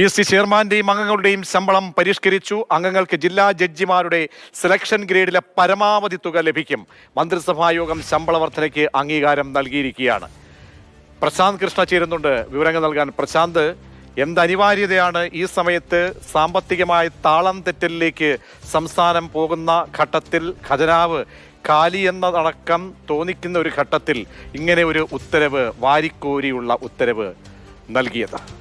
P S C ചെയർമാന്റെയും അംഗങ്ങളുടെയും ശമ്പളം പരിഷ്കരിച്ചു. അംഗങ്ങൾക്ക് ജില്ലാ ജഡ്ജിമാരുടെ സെലക്ഷൻ ഗ്രേഡിലെ പരമാവധി തുക ലഭിക്കും. മന്ത്രിസഭായോഗം ശമ്പള വർധനയ്ക്ക് അംഗീകാരം നൽകിയിരിക്കുകയാണ്. പ്രശാന്ത് കൃഷ്ണ ചേരുന്നുണ്ട്. വിവരങ്ങൾ നൽകാൻ പ്രശാന്ത് എന്തനിവാര്യതയാണ് ഈ സമയത്ത് സാമ്പത്തികമായ താളം തെറ്റലിലേക്ക് സംസ്ഥാനം പോകുന്ന ഘട്ടത്തിൽ? ഖജനാവ് കാലി എന്നതടക്കം തോന്നിക്കുന്ന ഒരു ഘട്ടത്തിൽ ഇങ്ങനെ ഒരു ഉത്തരവ് വാരിക്കോരിയുള്ള ഉത്തരവ് നൽകിയത്. ആ,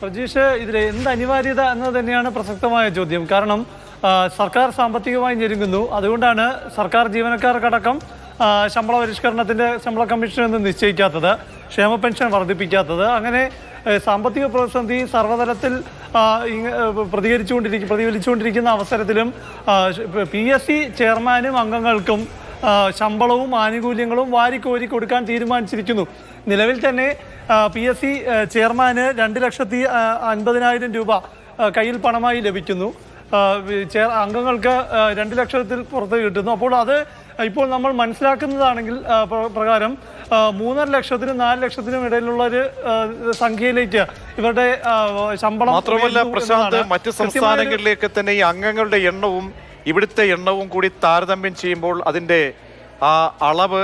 പ്രജീഷ് ഇതിൽ എന്ത് അനിവാര്യത എന്നത് തന്നെയാണ് പ്രസക്തമായ ചോദ്യം. കാരണം സർക്കാർ സാമ്പത്തികമായി ഞെരുങ്ങുന്നു. അതുകൊണ്ടാണ് സർക്കാർ ജീവനക്കാർക്കടക്കം ശമ്പള പരിഷ്കരണത്തിന്റെ ശമ്പള കമ്മീഷൻ എന്ന് നിശ്ചയിക്കാത്തത് ക്ഷേമ പെൻഷൻ വർദ്ധിപ്പിക്കാത്തത്. അങ്ങനെ സാമ്പത്തിക പ്രതിസന്ധി സർവതലത്തിൽ പ്രതികരിച്ചുകൊണ്ടിരിക്കും പ്രതിഫലിച്ചുകൊണ്ടിരിക്കുന്ന അവസരത്തിലും പി എസ് സി ചെയർമാനും അംഗങ്ങൾക്കും ശമ്പളവും ആനുകൂല്യങ്ങളും വാരിക്കോരി കൊടുക്കാൻ തീരുമാനിച്ചിരിക്കുന്നു. നിലവിൽ തന്നെ പി എസ് സി ചെയർമാന് രണ്ട് ലക്ഷത്തി അൻപതിനായിരം രൂപ കയ്യിൽ പണമായി ലഭിക്കുന്നു. ചെയർ അംഗങ്ങൾക്ക് രണ്ട് ലക്ഷത്തിൽ പുറത്ത് കിട്ടുന്നു. അപ്പോൾ അത് ഇപ്പോൾ നമ്മൾ മനസ്സിലാക്കുന്നതാണെങ്കിൽ പ്രകാരം മൂന്നര ലക്ഷത്തിനും നാല് ലക്ഷത്തിനും ഇടയിലുള്ള ഒരു സംഖ്യയിലേക്ക് ഇവരുടെ ശമ്പളം മാത്രമല്ല പ്രശാന്ത് മറ്റ് സംസ്ഥാനങ്ങളിലേക്ക് തന്നെ ഈ അംഗങ്ങളുടെ എണ്ണവും ഇവിടുത്തെ എണ്ണവും കൂടി താരതമ്യം ചെയ്യുമ്പോൾ അതിന്റെ ആ അളവ്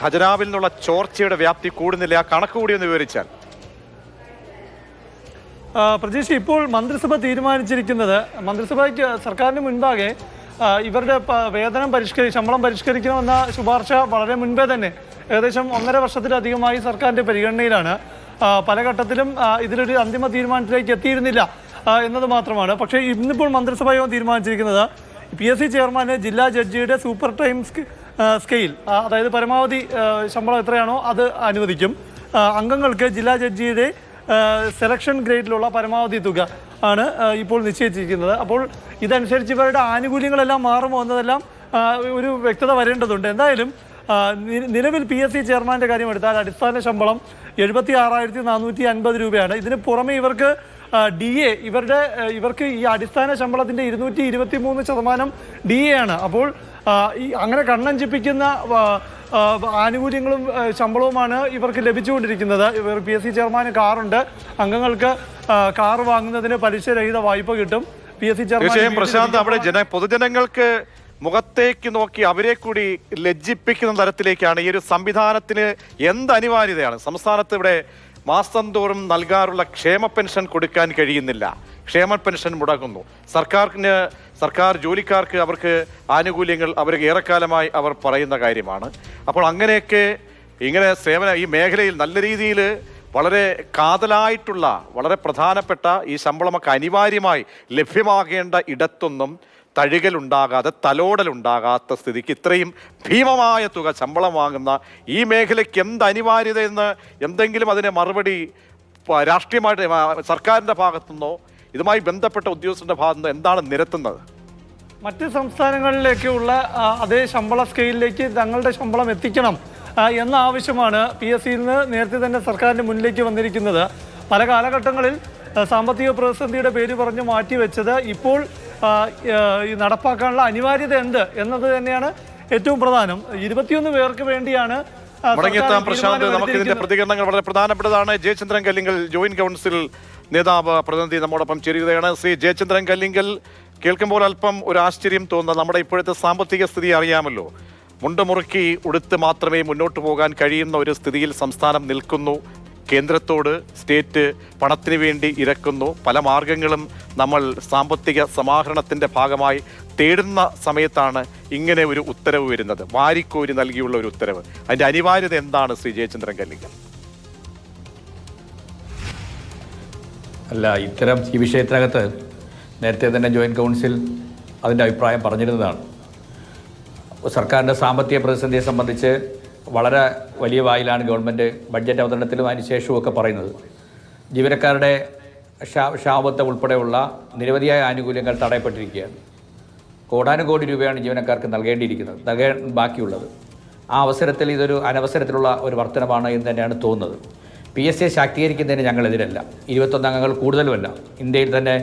ഖജനാവിൽ നിന്നുള്ള ചോർച്ചയുടെ വ്യാപ്തി കൂടുന്നില്ല. ആ കണക്ക് കൂടി ഒന്ന് വിവരിച്ചാൽ. പ്രതീക്ഷ ഇപ്പോൾ മന്ത്രിസഭ തീരുമാനിച്ചിരിക്കുന്നത് മന്ത്രിസഭയ്ക്ക് സർക്കാരിന് മുൻപാകെ ഇവരുടെ വേതനം പരിഷ്കരി ശമ്പളം പരിഷ്കരിക്കണമെന്ന ശുപാർശ വളരെ മുൻപേ തന്നെ ഏകദേശം ഒന്നര വർഷത്തിലധികമായി സർക്കാരിന്റെ പരിഗണനയിലാണ്. പല ഘട്ടത്തിലും ഇതിലൊരു അന്തിമ തീരുമാനത്തിലേക്ക് എത്തിയിരുന്നില്ല എന്നത് മാത്രമാണ്. പക്ഷേ ഇന്നിപ്പോൾ മന്ത്രിസഭ തീരുമാനിച്ചിരിക്കുന്നത് പി എസ് സി ചെയർമാന് ജില്ലാ ജഡ്ജിയുടെ സൂപ്പർ ടൈം സ്കെയിൽ അതായത് പരമാവധി ശമ്പളം എത്രയാണോ അത് അനുവദിക്കും. അംഗങ്ങൾക്ക് ജില്ലാ ജഡ്ജിയുടെ സെലക്ഷൻ ഗ്രേഡിലുള്ള പരമാവധി തുക ആണ് ഇപ്പോൾ നിശ്ചയിച്ചിരിക്കുന്നത്. അപ്പോൾ ഇതനുസരിച്ച് ഇവരുടെ ആനുകൂല്യങ്ങളെല്ലാം മാറുമോ എന്നതെല്ലാം ഒരു വ്യക്തത വരേണ്ടതുണ്ട്. എന്തായാലും നിലവിൽ പി എസ് സി ചെയർമാന്റെ കാര്യം എടുത്താൽ അടിസ്ഥാന ശമ്പളം എഴുപത്തി ആറായിരത്തി നാനൂറ്റി അൻപത് രൂപയാണ്. ഇതിന് പുറമെ ഇവർക്ക് ഡി എ ഇവരുടെ ഇവർക്ക് ഈ അടിസ്ഥാന ശമ്പളത്തിന്റെ ഇരുന്നൂറ്റി ഇരുപത്തി മൂന്ന് ശതമാനം ഡി എ ആണ്. അപ്പോൾ ഈ അങ്ങനെ കണ്ണഞ്ചിപ്പിക്കുന്ന ആനുകൂല്യങ്ങളും ശമ്പളവുമാണ് ഇവർക്ക് ലഭിച്ചുകൊണ്ടിരിക്കുന്നത്. ഇവർ പി എസ് സി ചെയർമാന് കാറുണ്ട്. അംഗങ്ങൾക്ക് കാർ വാങ്ങുന്നതിന് പലിശരഹിത വായ്പ കിട്ടും. P S C chairman Prashant അവിടെ ജന പൊതുജനങ്ങൾക്ക് മുഖത്തേക്ക് നോക്കി അവരെ കൂടി ലജ്ജിപ്പിക്കുന്ന തരത്തിലേക്കാണ് ഈ ഒരു സംവിധാനത്തിന് എന്ത് അനിവാര്യതയാണ്? സംസ്ഥാനത്ത് ഇവിടെ മാസം തോറും നൽകാറുള്ള ക്ഷേമ പെൻഷൻ കൊടുക്കാൻ കഴിയുന്നില്ല. ക്ഷേമ പെൻഷൻ മുടങ്ങുന്നു. സർക്കാരിന് സർക്കാർ ജോലിക്കാർക്ക് അവർക്ക് ആനുകൂല്യങ്ങൾ അവർ ഏറെക്കാലമായി അവർ പറയുന്ന കാര്യമാണ്. അപ്പോൾ അങ്ങനെയൊക്കെ ഇങ്ങനെ സേവന ഈ മേഖലയിൽ നല്ല രീതിയിൽ വളരെ കാതലായിട്ടുള്ള വളരെ പ്രധാനപ്പെട്ട ഈ ശമ്പളമൊക്കെ അനിവാര്യമായി ലഭ്യമാകേണ്ട ഇടത്തൊന്നും തഴുകലുണ്ടാകാതെ തലോടലുണ്ടാകാത്ത സ്ഥിതിക്ക് ഇത്രയും ഭീമമായ തുക ശമ്പളം വാങ്ങുന്ന ഈ മേഖലയ്ക്ക് എന്ത് അനിവാര്യത എന്ന് എന്തെങ്കിലും അതിനെ മറുപടി രാഷ്ട്രീയമായിട്ട് സർക്കാരിന്റെ ഭാഗത്തുനിന്നോ ഇതുമായി ബന്ധപ്പെട്ട ഉദ്യോഗസ്ഥരുടെ ഭാഗത്തുനിന്നോ എന്താണ് നിരത്തുന്നത്? മറ്റ് സംസ്ഥാനങ്ങളിലേക്കുള്ള അതേ ശമ്പള സ്കെയിലിലേക്ക് തങ്ങളുടെ ശമ്പളം എത്തിക്കണം എന്ന ആവശ്യമാണ് പി എസ് സിയിൽ നിന്ന് നേരത്തെ തന്നെ സർക്കാരിന്റെ മുന്നിലേക്ക് വന്നിരിക്കുന്നത്. പല കാലഘട്ടങ്ങളിൽ സാമ്പത്തിക പ്രതിസന്ധിയുടെ പേര് പറഞ്ഞ് മാറ്റിവെച്ചത് ഇപ്പോൾ നടപ്പാക്കാനുള്ള അനിവാര്യത എന്ത് എന്നത് തന്നെയാണ് ഏറ്റവും പ്രധാനം. ഇരുപത്തിയൊന്ന് പേർക്ക് വേണ്ടിയാണ് മടങ്ങിയെത്താൻ പ്രശാന്ത് നമുക്ക് ഇതിന്റെ പ്രതികരണങ്ങൾ വളരെ പ്രധാനപ്പെട്ടതാണ്. ജയചന്ദ്രൻ കല്ലിങ്കൽ ജോയിന്റ് കൗൺസിൽ നേതാവ് പ്രതിനിധി നമ്മോടൊപ്പം ചേരുകയാണ്. ശ്രീ ജയചന്ദ്രൻ കല്ലിങ്കൽ കേൾക്കുമ്പോൾ അല്പം ഒരു ആശ്ചര്യം തോന്നുന്ന നമ്മുടെ ഇപ്പോഴത്തെ സാമ്പത്തിക സ്ഥിതി അറിയാമല്ലോ. മുണ്ടുമുറുക്കി ഉടുത്ത് മാത്രമേ മുന്നോട്ട് പോകാൻ കഴിയുന്ന ഒരു സ്ഥിതിയിൽ സംസ്ഥാനം നിൽക്കുന്നു. കേന്ദ്രത്തോട് സ്റ്റേറ്റ് പണത്തിന് വേണ്ടി ഇരക്കുന്നു പല മാർഗങ്ങളും നമ്മൾ സാമ്പത്തിക സമാഹരണത്തിന്റെ ഭാഗമായി തേടുന്ന സമയത്താണ് ഇങ്ങനെ ഒരു ഉത്തരവ് വരുന്നത്. വാരിക്കോരി നൽകിയുള്ള ഒരു ഉത്തരവ്. അതിന്റെ അനിവാര്യത എന്താണ് ശ്രീ ജയചന്ദ്രൻ കല്ലിങ്കൽ അല്ല ഇത്തരം ഈ വിഷയത്തിനകത്ത് നേരത്തെ തന്നെ ജോയിന്റ് കൗൺസിൽ അതിന്റെ അഭിപ്രായം പറഞ്ഞിരുന്നതാണ്. സർക്കാരിന്റെ സാമ്പത്തിക പ്രതിസന്ധിയെ സംബന്ധിച്ച് വളരെ വലിയ വായിലാണ് ഗവൺമെന്റ് ബഡ്ജറ്റ് അവതരണത്തിലും അതിനുശേഷവും ഒക്കെ പറയുന്നത്. ജീവനക്കാരുടെ ക്ഷാ ഉൾപ്പെടെയുള്ള നിരവധിയായ ആനുകൂല്യങ്ങൾ തടയപ്പെട്ടിരിക്കുകയാണ്. കോടാനുകോടി രൂപയാണ് ജീവനക്കാർക്ക് നൽകേണ്ടിയിരിക്കുന്നത് നൽകാൻ ബാക്കിയുള്ളത്. ആ അവസരത്തിൽ ഇതൊരു അനവസരത്തിലുള്ള ഒരു വർധനമാണ് എന്ന് തന്നെയാണ് തോന്നുന്നത്. പി എസ് സിയെ ശാക്തീകരിക്കുന്നതിന് ഞങ്ങളെതിരല്ല ഇരുപത്തൊന്ന് അംഗങ്ങൾ കൂടുതലുമല്ല. ഇന്ത്യയിൽ തന്നെ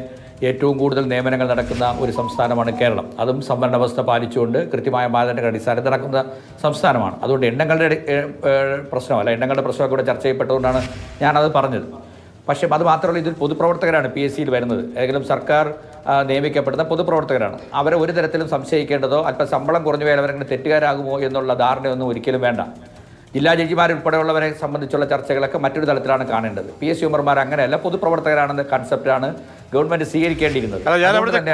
ഏറ്റവും കൂടുതൽ നിയമനങ്ങൾ നടക്കുന്ന ഒരു സംസ്ഥാനമാണ് കേരളം. അതും സംവരണ വ്യവസ്ഥ പാലിച്ചുകൊണ്ട് കൃത്യമായ മാനദണ്ഡങ്ങൾ അടിസ്ഥാനത്തിൽ നടക്കുന്ന സംസ്ഥാനമാണ്. അതുകൊണ്ട് എണ്ണങ്ങളുടെ പ്രശ്നമല്ല എണ്ണങ്ങളുടെ പ്രശ്നമൊക്കെ ഇവിടെ ചർച്ച ചെയ്യപ്പെട്ടതുകൊണ്ടാണ് ഞാനത് പറഞ്ഞത്. പക്ഷേ അത് മാത്രമല്ല ഇതിൽ പൊതുപ്രവർത്തകരാണ് പി എസ് സിയിൽ വരുന്നത്. ഏതെങ്കിലും സർക്കാർ നിയമിക്കപ്പെടുന്ന പൊതുപ്രവർത്തകരാണ്. അവരെ ഒരു തരത്തിലും സംശയിക്കേണ്ടതോ അല്പം ശമ്പളം കുറഞ്ഞു പോയാൽ അവരങ്ങനെ തെറ്റുകാരാകുമോ എന്നുള്ള ധാരണയൊന്നും ഒരിക്കലും വേണ്ട. ജില്ലാ ജഡ്ജിമാരുൾപ്പെടെയുള്ളവരെ സംബന്ധിച്ചുള്ള ചർച്ചകളൊക്കെ മറ്റൊരു തലത്തിലാണ് കാണേണ്ടത്. പി എസ് സി ഉമർമാർ അങ്ങനെയല്ല പൊതുപ്രവർത്തകരാണെന്ന കൺസെപ്റ്റാണ് ഗവൺമെന്റ് സ്വീകരിക്കേണ്ടിയിരുന്നത്.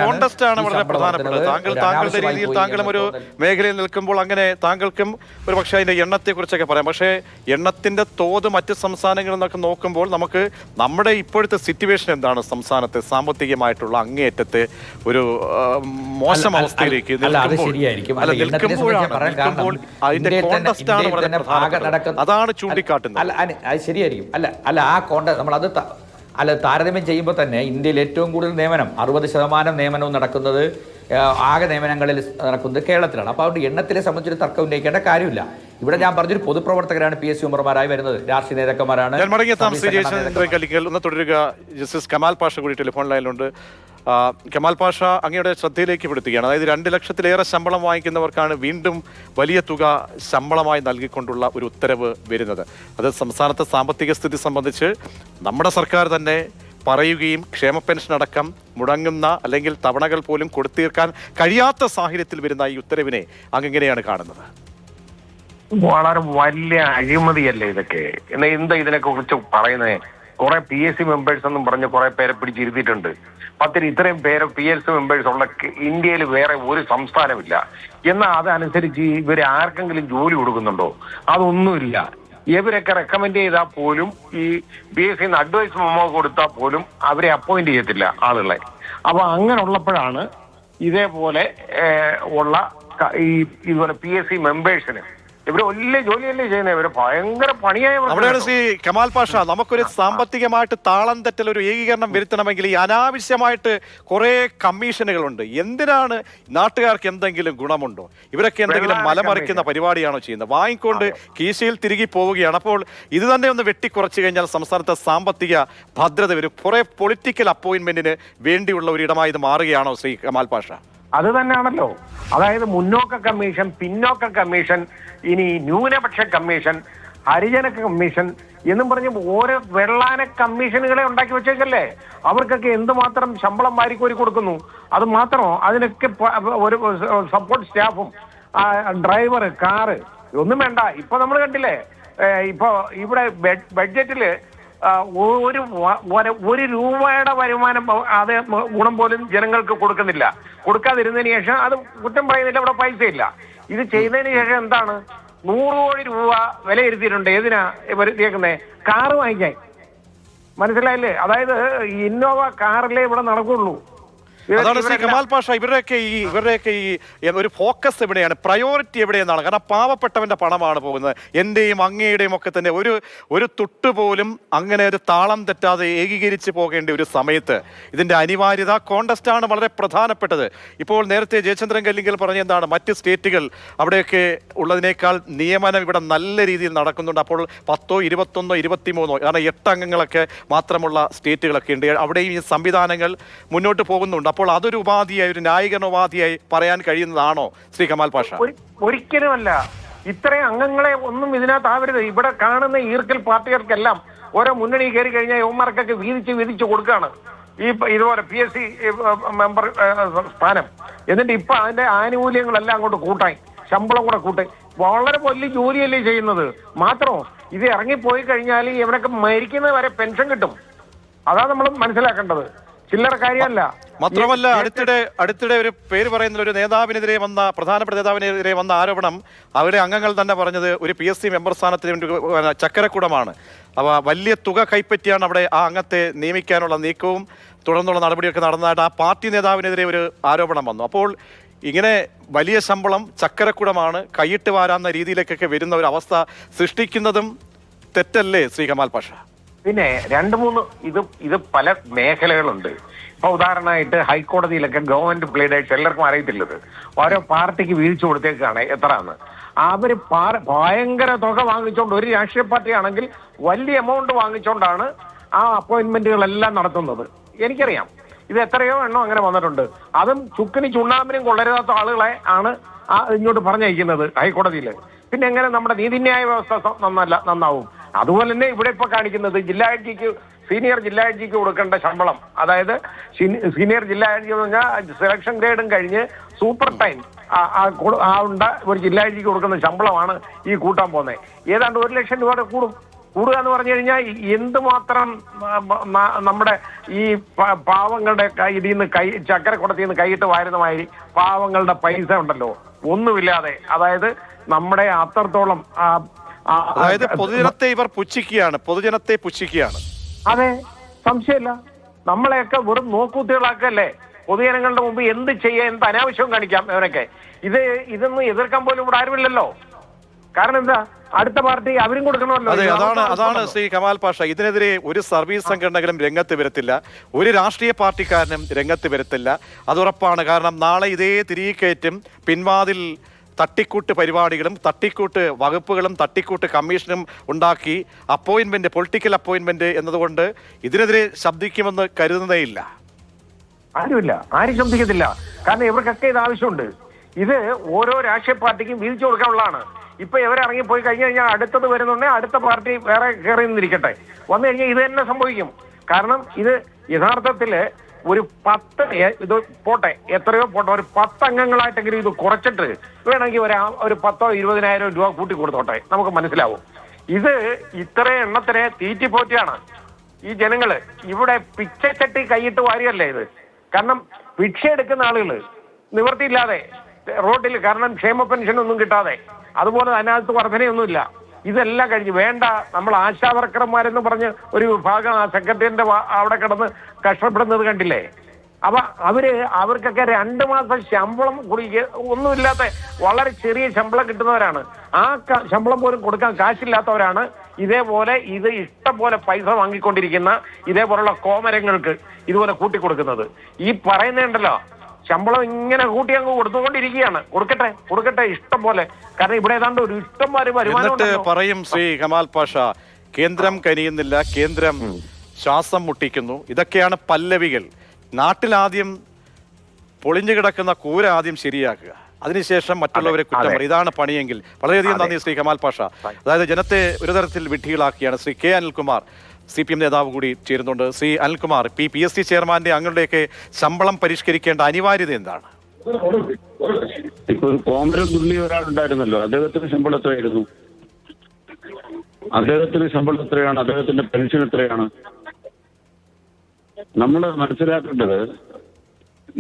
കോണ്ടസ്റ്റ് ആണ് വളരെ പ്രധാനപ്പെട്ടത്. താങ്കൾ താങ്കളുടെ രീതിയിൽ താങ്കളും ഒരു മേഖലയിൽ നിൽക്കുമ്പോൾ അങ്ങനെ താങ്കൾക്കും ഒരു പക്ഷേ അതിന്റെ എണ്ണത്തെ കുറിച്ചൊക്കെ പറയാം. പക്ഷേ എണ്ണത്തിന്റെ തോത് മറ്റ് സംസ്ഥാനങ്ങളിൽ നിന്നൊക്കെ നോക്കുമ്പോൾ നമുക്ക് നമ്മുടെ ഇപ്പോഴത്തെ സിറ്റുവേഷൻ എന്താണ് സംസ്ഥാനത്തെ സാമ്പത്തികമായിട്ടുള്ള അങ്ങേയറ്റത്തെ ഒരു മോശം അവസ്ഥയിലേക്ക് അത് അതാണ് ചൂണ്ടിക്കാട്ടുന്നത്. അല്ല അത് ശരിയായിരിക്കും. അല്ല അല്ല ആ കോണ്ട നമ്മളത് ത- അല്ല താരതമ്യം ചെയ്യുമ്പോൾ തന്നെ ഇന്ത്യയിൽ ഏറ്റവും കൂടുതൽ നിയമനം അറുപത് ശതമാനം നിയമനവും നടക്കുന്നത് ആകെ നിയമനങ്ങളിൽ നടക്കുന്നത് കേരളത്തിലാണ്. അപ്പോൾ അവരുടെ എണ്ണത്തിലെ സംബന്ധിച്ചൊരു തർക്കം ഉന്നയിക്കേണ്ട കാര്യമില്ല. ഇവിടെ ഞാൻ പറഞ്ഞൊരു പൊതുപ്രവർത്തകരാണ് പി എസ് സി ഉമർമാരായി വരുന്നത്. രാഷ്ട്രീയ നേതാക്കന്മാരാണ്. ഞാൻ മടങ്ങിയെത്താം ശ്രീ ജയചന്ദ്രൻ ഒന്ന് തുടരുക. ജസ്റ്റിസ് കമാൽ പാഷ കൂടി ടെലിഫോൺ ലൈനിലുണ്ട്. കമാൽ പാഷ അങ്ങയുടെ ശ്രദ്ധയിലേക്ക് പെടുത്തുകയാണ്. അതായത് രണ്ട് ലക്ഷത്തിലേറെ ശമ്പളം വാങ്ങിക്കുന്നവർക്കാണ് വീണ്ടും വലിയ തുക ശമ്പളമായി നൽകിക്കൊണ്ടുള്ള ഒരു ഉത്തരവ് വരുന്നത്. അത് സംസ്ഥാനത്തെ സാമ്പത്തിക സ്ഥിതി സംബന്ധിച്ച് നമ്മുടെ സർക്കാർ തന്നെ പറയുകയും ക്ഷേമ പെൻഷൻ അടക്കം മുടങ്ങുന്ന അല്ലെങ്കിൽ തവണകൾ പോലും കൊടുത്തീർക്കാൻ കഴിയാത്ത സാഹചര്യത്തിൽ വരുന്ന ഈ ഉത്തരവിനെ അങ്ങെങ്ങനെയാണ് കാണുന്നത്. വളരെ വലിയ അഴിമതിയല്ലേ ഇതൊക്കെ? എന്നാ എന്താ ഇതിനെ കുറിച്ച് പറയുന്നത് കുറെ പി എസ് സി മെമ്പേഴ്സ് എന്നും പറഞ്ഞ് കുറെ പേരെ പിടിച്ചിരുത്തിയിട്ടുണ്ട്. പത്തിന് ഇത്രയും പേര് പി എസ് സി മെമ്പേഴ്സ് ഉള്ള ഇന്ത്യയിൽ വേറെ ഒരു സംസ്ഥാനമില്ല. എന്നാൽ അതനുസരിച്ച് ഇവർ ആർക്കെങ്കിലും ജോലി കൊടുക്കുന്നുണ്ടോ? അതൊന്നുമില്ല. ഇവരൊക്കെ റെക്കമെൻഡ് ചെയ്താൽ പോലും ഈ പി എസ് സിന്ന് അഡ്വൈസ് മെമ്മോ കൊടുത്താൽ പോലും അവരെ അപ്പോയിന്റ് ചെയ്യത്തില്ല ആളുകളെ. അപ്പൊ അങ്ങനെ ഉള്ളപ്പോഴാണ് ഇതേപോലെ ഉള്ള ഈ ഇതുപോലെ പി എസ് സി മെമ്പേഴ്സിന് ഇവർ വലിയ ജോലിയല്ലേ ചെയ്യുന്നത് ഇവർ ഭയങ്കര പണിയായ അവിടെയാണ് ശ്രീ കമാൽ പാഷ നമുക്കൊരു സാമ്പത്തികമായിട്ട് താളം തെറ്റൽ ഒരു ഏകീകരണം വരുത്തണമെങ്കിൽ ഈ അനാവശ്യമായിട്ട് കുറെ കമ്മീഷനുകളുണ്ട്. എന്തിനാണ് നാട്ടുകാർക്ക് എന്തെങ്കിലും ഗുണമുണ്ടോ? ഇവരൊക്കെ എന്തെങ്കിലും മലമറിക്കുന്ന പരിപാടിയാണോ ചെയ്യുന്നത്? വാങ്ങിക്കൊണ്ട് കീശയിൽ തിരികെ പോവുകയാണ്. അപ്പോൾ ഇത് തന്നെ ഒന്ന് വെട്ടിക്കുറച്ചു കഴിഞ്ഞാൽ സംസ്ഥാനത്തെ സാമ്പത്തിക ഭദ്രത വരും. കുറെ പൊളിറ്റിക്കൽ അപ്പോയിന്റ്മെന്റിന് വേണ്ടിയുള്ള ഒരു ഇടമായി ഇത് മാറുകയാണോ ശ്രീ കമാൽ പാഷ? അത് തന്നെയാണല്ലോ. അതായത് മുന്നോക്ക കമ്മീഷൻ പിന്നോക്ക കമ്മീഷൻ ഇനി ന്യൂനപക്ഷ കമ്മീഷൻ ഹരിജന കമ്മീഷൻ എന്നും പറഞ്ഞ് ഓരോ വെള്ളാന കമ്മീഷനുകളെ ഉണ്ടാക്കി വെച്ചേക്കല്ലേ? അവർക്കൊക്കെ എന്തുമാത്രം ശമ്പളം വാരിക്കോരി കൊടുക്കുന്നു? അത് മാത്രമോ? അതിനൊക്കെ ഒരു സപ്പോർട്ട് സ്റ്റാഫും ഡ്രൈവർ കാറ് ഒന്നും വേണ്ട. ഇപ്പൊ നമ്മൾ കണ്ടില്ലേ ഇപ്പൊ ഇവിടെ ബഡ്- ബഡ്ജറ്റിൽ ഒരു ഒരു- രൂപയുടെ വരുമാനം അത് ഗുണം പോലും ജനങ്ങൾക്ക് കൊടുക്കുന്നില്ല. കൊടുക്കാതിരുന്നതിന് ശേഷം അത് കുറ്റം പറയുന്നില്ല അവിടെ പൈസ ഇല്ല ഇത് ചെയ്തതിന് ശേഷം എന്താണ്? നൂറ് കോടി രൂപ വില ഇരുത്തിയിട്ടുണ്ട് ഏതിനാ വരുത്തിയേക്കുന്നത് കാറ് വാങ്ങിക്കാൻ. മനസ്സിലായില്ലേ? അതായത് ഇന്നോവ കാറിലേ ഇവിടെ നടക്കുള്ളൂ. അതാണ് ശ്രീ കമാൽ പാഷ. ഇവരുടെയൊക്കെ ഈ ഇവരുടെയൊക്കെ ഈ ഒരു ഫോക്കസ് എവിടെയാണ്? പ്രയോറിറ്റി എവിടെയെന്നാണ്? കാരണം പാവപ്പെട്ടവന്റെ പണമാണ് പോകുന്നത്. എന്റെയും അങ്ങയുടെയും ഒക്കെ തന്നെ ഒരു ഒരു തുട്ട് പോലും അങ്ങനെ ഒരു താളം തെറ്റാതെ ഏകീകരിച്ച് പോകേണ്ട ഒരു സമയത്ത് ഇതിന്റെ അനിവാര്യത കോണ്ടസ്റ്റ് ആണ് വളരെ പ്രധാനപ്പെട്ടത്. ഇപ്പോൾ നേരത്തെ ജയചന്ദ്രൻ കല്ലിങ്കൽ പറഞ്ഞ എന്താണ്? മറ്റ് സ്റ്റേറ്റുകൾ അവിടെയൊക്കെ ഉള്ളതിനേക്കാൾ നിയമനം ഇവിടെ നല്ല രീതിയിൽ നടക്കുന്നുണ്ട്. അപ്പോൾ പത്തോ ഇരുപത്തൊന്നോ ഇരുപത്തിമൂന്നോ കാരണം എട്ട് അംഗങ്ങളൊക്കെ മാത്രമുള്ള സ്റ്റേറ്റുകളൊക്കെ ഉണ്ട്. അവിടെയും ഈ സംവിധാനങ്ങൾ മുന്നോട്ട് പോകുന്നുണ്ട്. അപ്പോൾ അതൊരു ഉപാധിയായി ഒരു ന്യായീകരണ ഉപാധിയായി പറയാൻ കഴിയുന്നതാണോ ശ്രീ കമാൽ പാഷ? ഒരി- ഒരിക്കലുമല്ല. ഇത്രയും അംഗങ്ങളെ ഒന്നും ഇതിനകത്ത് ആവരുത്. ഇവിടെ കാണുന്ന ഈർക്കൽ പാർട്ടികൾക്കെല്ലാം ഓരോ മുന്നണി കയറി കഴിഞ്ഞാൽ യുവമാർക്കൊക്കെ വീതിച്ച് വീതിച്ച് കൊടുക്കുകയാണ് ഈ ഇതുപോലെ പി എസ് സി മെമ്പർ സ്ഥാനം. എന്നിട്ട് ഇപ്പൊ അതിന്റെ ആനുകൂല്യങ്ങളെല്ലാം അങ്ങോട്ട് കൂട്ടായി. ശമ്പളം കൂടെ കൂട്ടായി. വളരെ വലിയ ജോലിയല്ലേ ചെയ്യുന്നത്. മാത്രം ഇത് ഇറങ്ങിപ്പോയി കഴിഞ്ഞാൽ ഇവനൊക്കെ മരിക്കുന്നത് വരെ പെൻഷൻ കിട്ടും. അതാ നമ്മൾ മനസ്സിലാക്കേണ്ടത്. ചില്ലറ കാര്യമല്ല. മാത്രമല്ല അടുത്തിടെ അടുത്തിടെ ഒരു പേര് പറയുന്ന ഒരു നേതാവിനെതിരെ വന്ന പ്രധാനപ്പെട്ട നേതാവിനെതിരെ വന്ന ആരോപണം അവരുടെ അംഗങ്ങൾ തന്നെ പറഞ്ഞത് ഒരു പി എസ് സി മെമ്പർ സ്ഥാനത്തിന് വേണ്ടി ചക്കരക്കുടമാണ്. വലിയ തുക കൈപ്പറ്റിയാണ് അവിടെ ആ അംഗത്തെ നിയമിക്കാനുള്ള നീക്കവും തുടർന്നുള്ള നടപടിയൊക്കെ നടന്നതായിട്ട് ആ പാർട്ടി നേതാവിനെതിരെ ഒരു ആരോപണം വന്നു. അപ്പോൾ ഇങ്ങനെ വലിയ ശമ്പളം ചക്കരക്കുടമാണ് കൈയിട്ട് വാരാന്ന രീതിയിലേക്കൊക്കെ വരുന്ന ഒരു അവസ്ഥ സൃഷ്ടിക്കുന്നതും തെറ്റല്ലേ ശ്രീ കമാൽ പാഷ? പിന്നെ രണ്ട് മൂന്ന് ഇത് ഇത് പല മേഖലകളുണ്ട്. ഇപ്പൊ ഉദാഹരണമായിട്ട് ഹൈക്കോടതിയിലൊക്കെ ഗവൺമെന്റ് പ്ലേഡ് ആയിട്ട് എല്ലാവർക്കും അറിയത്തില്ലത്. ഓരോ പാർട്ടിക്ക് വീഴ്ച കൊടുത്തേക്കാണ് എത്രയാണ് അവർ ഭയങ്കര തുക വാങ്ങിച്ചോണ്ട് ഒരു രാഷ്ട്രീയ പാർട്ടി ആണെങ്കിൽ വലിയ എമൗണ്ട് വാങ്ങിച്ചോണ്ടാണ് ആ അപ്പോയിന്റ്മെന്റുകളെല്ലാം നടത്തുന്നത്. എനിക്കറിയാം. ഇത് എത്രയോ എണ്ണം അങ്ങനെ വന്നിട്ടുണ്ട്. അതും ചുക്കിന് ചുണ്ണാമ്പിനും കൊള്ളരുതാത്ത ആളുകളെ ആണ് ഇങ്ങോട്ട് പറഞ്ഞയക്കുന്നത് ഹൈക്കോടതിയിൽ പിന്നെ എങ്ങനെ നമ്മുടെ നീതിന്യായ വ്യവസ്ഥ നന്നല്ല നന്നാവും. അതുപോലെ തന്നെ ഇവിടെ ഇപ്പൊ കാണിക്കുന്നത് ജില്ലാ ജഡ്ജിക്ക് സീനിയർ ജില്ലാ ജഡ്ജിക്ക് കൊടുക്കേണ്ട ശമ്പളം. അതായത് സീനിയർ ജില്ലാ ജഡ്ജി എന്ന് പറഞ്ഞാൽ സെലക്ഷൻ ഗ്രേഡും കഴിഞ്ഞ് സൂപ്പർ ടൈം ആ- ഉണ്ട ഒരു ജില്ലാ ജഡ്ജിക്ക് കൊടുക്കുന്ന ശമ്പളമാണ് ഈ കൂട്ടാൻ പോകുന്നത് ഏതാണ്ട് ഒരു ലക്ഷം രൂപയുടെ കൂടും കൂടുക എന്ന് പറഞ്ഞു കഴിഞ്ഞാൽ എന്തുമാത്രം നമ്മുടെ ഈ പാവങ്ങളുടെ ഇതിൽ നിന്ന് കൈ ചക്കരക്കുടത്തിൽ നിന്ന് കൈയിട്ട് വാരുന്ന മാതിരി പാവങ്ങളുടെ പൈസ ഉണ്ടല്ലോ. ഒന്നുമില്ലാതെ. അതായത് നമ്മുടെ അത്രത്തോളം അതായത് പൊതുജനത്തെ ഇവർ പുച്ഛിക്കുകയാണ് പൊതുജനത്തെ പുച്ഛിക്കുകയാണ്. അതെ സംശയമില്ല. നമ്മളെയൊക്കെ വെറും നോക്കൂത്തികളാക്കല്ലേ? പൊതുജനങ്ങളുടെ മുമ്പ് എന്ത് ചെയ്യാൻ എന്ത് അനാവശ്യം കാണിക്കാം ഇവരൊക്കെ ഇത് ഇതൊന്നും എതിർക്കാൻ പോലും ഇവിടെ ആരുമില്ലല്ലോ. കാരണം എന്താ? അടുത്ത പാർട്ടി അവരും കൊടുക്കണമല്ലോ. അതെ അതാണ് അതാണ് ശ്രീ കമാൽ പാഷ. ഇതിനെതിരെ ഒരു സർവീസ് സംഘടനകളും രംഗത്ത് വരത്തില്ല. ഒരു രാഷ്ട്രീയ പാർട്ടിക്കാരനും രംഗത്ത് വരത്തില്ല. അതുറപ്പാണ് കാരണം നാളെ ഇതേ തിരികെ കയറ്റും പിൻവാതിൽ തട്ടിക്കൂട്ട് പരിപാടികളും തട്ടിക്കൂട്ട് വകുപ്പുകളും തട്ടിക്കൂട്ട് കമ്മീഷനും ഉണ്ടാക്കി അപ്പോയിൻമെന്റ് പൊളിറ്റിക്കൽ അപ്പോയിൻമെന്റ് എന്നതുകൊണ്ട് ഇതിനെതിരെ ശബ്ദിക്കുമെന്ന് കരുതുന്നേയില്ല. ആരുമില്ല. ആരും ശബ്ദിക്കത്തില്ല. കാരണം ഇവർക്കൊക്കെ ഇത് ആവശ്യമുണ്ട്. ഇത് ഓരോ രാഷ്ട്രീയ പാർട്ടിക്കും വീതിച്ചു കൊടുക്കാനുള്ളതാണ്. ഇപ്പൊ ഇവരിറങ്ങി പോയി കഴിഞ്ഞു കഴിഞ്ഞാൽ അടുത്തത് വരുന്നുണ്ടെങ്കിൽ അടുത്ത പാർട്ടി വേറെ കയറി നിന്നിരിക്കട്ടെ. വന്നു കഴിഞ്ഞാൽ ഇത് തന്നെ സംഭവിക്കും. കാരണം ഇത് യഥാർത്ഥത്തിൽ ഒരു പത്ത് ഇത് പോട്ടെ എത്രയോ പോട്ടെ ഒരു പത്ത് അംഗങ്ങളായിട്ടെങ്കിലും ഇത് കുറച്ചിട്ട് വേണമെങ്കിൽ ഒരു ഒരു പത്തോ ഇരുപതിനായിരം രൂപ കൂട്ടി കൊടുത്തോട്ടെ. നമുക്ക് മനസ്സിലാവും. ഇത് ഇത്ര എണ്ണത്തിനെ തീറ്റിപ്പോറ്റിയാണ് ഈ ജനങ്ങൾ ഇവിടെ പിച്ചച്ചട്ടി കൈയിട്ട് വാരിയല്ലേ ഇത്? കാരണം ഭിക്ഷ എടുക്കുന്ന ആളുകൾ നിവൃത്തിയില്ലാതെ റോഡിൽ കാരണം ക്ഷേമ പെൻഷൻ ഒന്നും കിട്ടാതെ. അതുപോലെ അതിനകത്ത് വർധനയൊന്നുമില്ല. ഇതെല്ലാം കഴിഞ്ഞ് വേണ്ട നമ്മൾ ആശാ വർക്കർമാരെന്ന് പറഞ്ഞ് ഒരു വിഭാഗം ആ സെക്രട്ടറിന്റെ അവിടെ കിടന്ന് കഷ്ടപ്പെടുന്നത് കണ്ടില്ലേ? അപ്പൊ അവർ അവർക്കൊക്കെ രണ്ട് മാസം ശമ്പളം കുടിക്ക ഒന്നുമില്ലാത്ത വളരെ ചെറിയ ശമ്പളം കിട്ടുന്നവരാണ്. ആ ശമ്പളം പോലും കൊടുക്കാൻ കാശില്ലാത്തവരാണ്. ഇതേപോലെ ഇത് ഇഷ്ടം പോലെ പൈസ വാങ്ങിക്കൊണ്ടിരിക്കുന്ന ഇതേപോലുള്ള കോമരങ്ങൾക്ക് ഇതുപോലെ കൂട്ടിക്കൊടുക്കുന്നത്. ഈ പറയുന്നുണ്ടല്ലോ ശമ്പളം ഇങ്ങനെ കൂട്ടി അങ്ങ് കൊടുത്തുകൊണ്ടിരിക്കുകയാണ്. കൊടുക്കട്ടെ കൊടുക്കട്ടെ ഇഷ്ടം പോലെ. കാരണം ഇവിടെ ഏതാണ്ട് ഒരു ഇഷ്ടം പോലെ വരുമാനം പറയും ശ്രീ കമാൽ പാഷ കേന്ദ്രം കനിയുന്നില്ല കേന്ദ്രം ശ്വാസം മുട്ടിക്കുന്നു. ഇതൊക്കെയാണ് പല്ലവികൾ. നാട്ടിലാദ്യം പൊളിഞ്ഞു കിടക്കുന്ന കൂര ആദ്യം ശരിയാക്കുക. അതിനുശേഷം മറ്റുള്ളവരെ കുറ്റം. പറയും. ഇതാണ് പണിയെങ്കിൽ. വളരെയധികം നന്ദി ശ്രീ കമാൽ പാഷ. അതായത് ജനത്തെ ഒരു തരത്തിൽ വിഡ്ഢികളാക്കിയാണ് Shri K Anilkumar. C P M നേതാവ് കൂടി ചേരുന്നുണ്ട്. C Anilkumar P P S C ചെയർമാന്റെ അങ്ങനെയൊക്കെ ശമ്പളം പരിഷ്കരിക്കേണ്ട അനിവാര്യത എന്താണ്? ഇപ്പൊ കോമരം തുള്ളി ഒരാളുണ്ടായിരുന്നല്ലോ അദ്ദേഹത്തിന് ശമ്പളം എത്രയായിരുന്നു? അദ്ദേഹത്തിന് ശമ്പളം എത്രയാണ്? അദ്ദേഹത്തിന്റെ പെൻഷൻ എത്രയാണ്? നമ്മൾ മനസ്സിലാക്കേണ്ടത്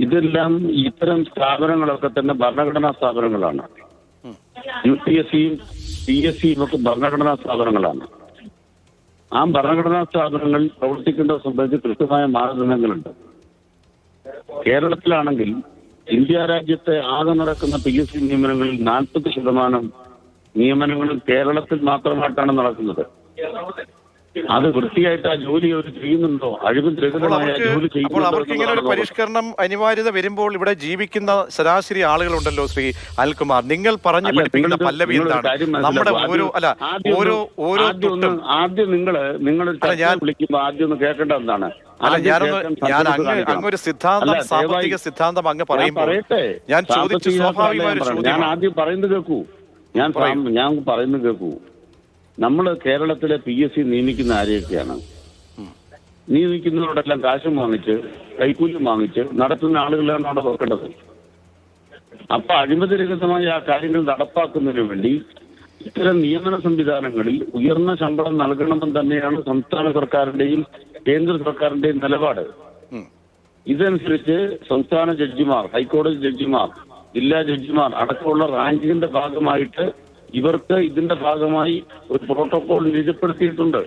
ഇതെല്ലാം ഇത്തരം സ്ഥാപനങ്ങളൊക്കെ തന്നെ ഭരണഘടനാ സ്ഥാപനങ്ങളാണ്. യു പി എസ് സിയും പി എസ് സിയും ഒക്കെ ഭരണഘടനാ സ്ഥാപനങ്ങളാണ്. ആ ഭരണഘടനാ സ്ഥാപനങ്ങൾ പ്രവർത്തിക്കേണ്ടത് സംബന്ധിച്ച് കൃത്യമായ മാനദണ്ഡങ്ങളുണ്ട്. കേരളത്തിലാണെങ്കിൽ ഇന്ത്യ രാജ്യത്തെ ആകെ നടക്കുന്ന പി എസ് സി നിയമനങ്ങളിൽ നാൽപ്പത് ശതമാനം നിയമനങ്ങളും കേരളത്തിൽ മാത്രമായിട്ടാണ് നടക്കുന്നത്. അത് വൃത്തിയായിട്ട് ആ ജോലി അവർ ചെയ്യുന്നുണ്ടോ? അഴിവും അഴിമതിരഹിതമായ ജോലി അപ്പോൾ അവർക്ക് ഇങ്ങനെ ഒരു പരിഷ്കരണം അനിവാര്യത വരുമ്പോൾ ഇവിടെ ജീവിക്കുന്ന ശരാശരി ആളുകളുണ്ടല്ലോ ശ്രീ അനിൽകുമാർ നിങ്ങൾ പറഞ്ഞു പഠിപ്പിക്കുന്ന പല്ലവി എന്താണ്? നമ്മുടെ ഓരോ അല്ല ഓരോ ഓരോ ആദ്യം നിങ്ങൾ നിങ്ങൾ ഞാൻ- വിളിക്കുമ്പോ ആദ്യം ഒന്ന് കേൾക്കേണ്ട എന്താണ്? അല്ല ഞാനൊന്ന് ഞാൻ അങ്ങ് അങ്ങൊരു സിദ്ധാന്തം സാമ്പത്തിക സിദ്ധാന്തം അങ്ങ് പറയുമ്പോൾ ഞാൻ ചോദിച്ചു സ്വാഭാവികമായ ഒരു ഞാൻ ആദ്യം പറയുന്നത് കേൾക്കൂ. ഞാൻ ഞാൻ പറയുന്നത് കേൾക്കൂ. നമ്മൾ കേരളത്തിലെ പി എസ് സി നിയമിക്കുന്ന ആരെയൊക്കെയാണ്? നിയമിക്കുന്നവരോടെല്ലാം കാശും വാങ്ങിച്ച് കൈക്കൂലിയും വാങ്ങിച്ച് നടത്തുന്ന ആളുകളാണ് അവിടെ നോക്കേണ്ടത്. അപ്പൊ അഴിമതിരഹിതമായ ആ കാര്യങ്ങൾ നടപ്പാക്കുന്നതിന് വേണ്ടി ഇത്തരം നിയമന സംവിധാനങ്ങളിൽ ഉയർന്ന ശമ്പളം നൽകണമെന്ന് തന്നെയാണ് സംസ്ഥാന സർക്കാരിന്റെയും കേന്ദ്ര സർക്കാരിന്റെയും നിലപാട്. ഇതനുസരിച്ച് സംസ്ഥാന ജഡ്ജിമാർ ഹൈക്കോടതി ജഡ്ജിമാർ ജില്ലാ ജഡ്ജിമാർ അടക്കമുള്ള റാങ്കിങ്ങിന്റെ ഭാഗമായിട്ട് ഇവർക്ക് ഇതിന്റെ ഭാഗമായി ഒരു പ്രോട്ടോകോൾ നിജപ്പെടുത്തിയിട്ടുണ്ട്.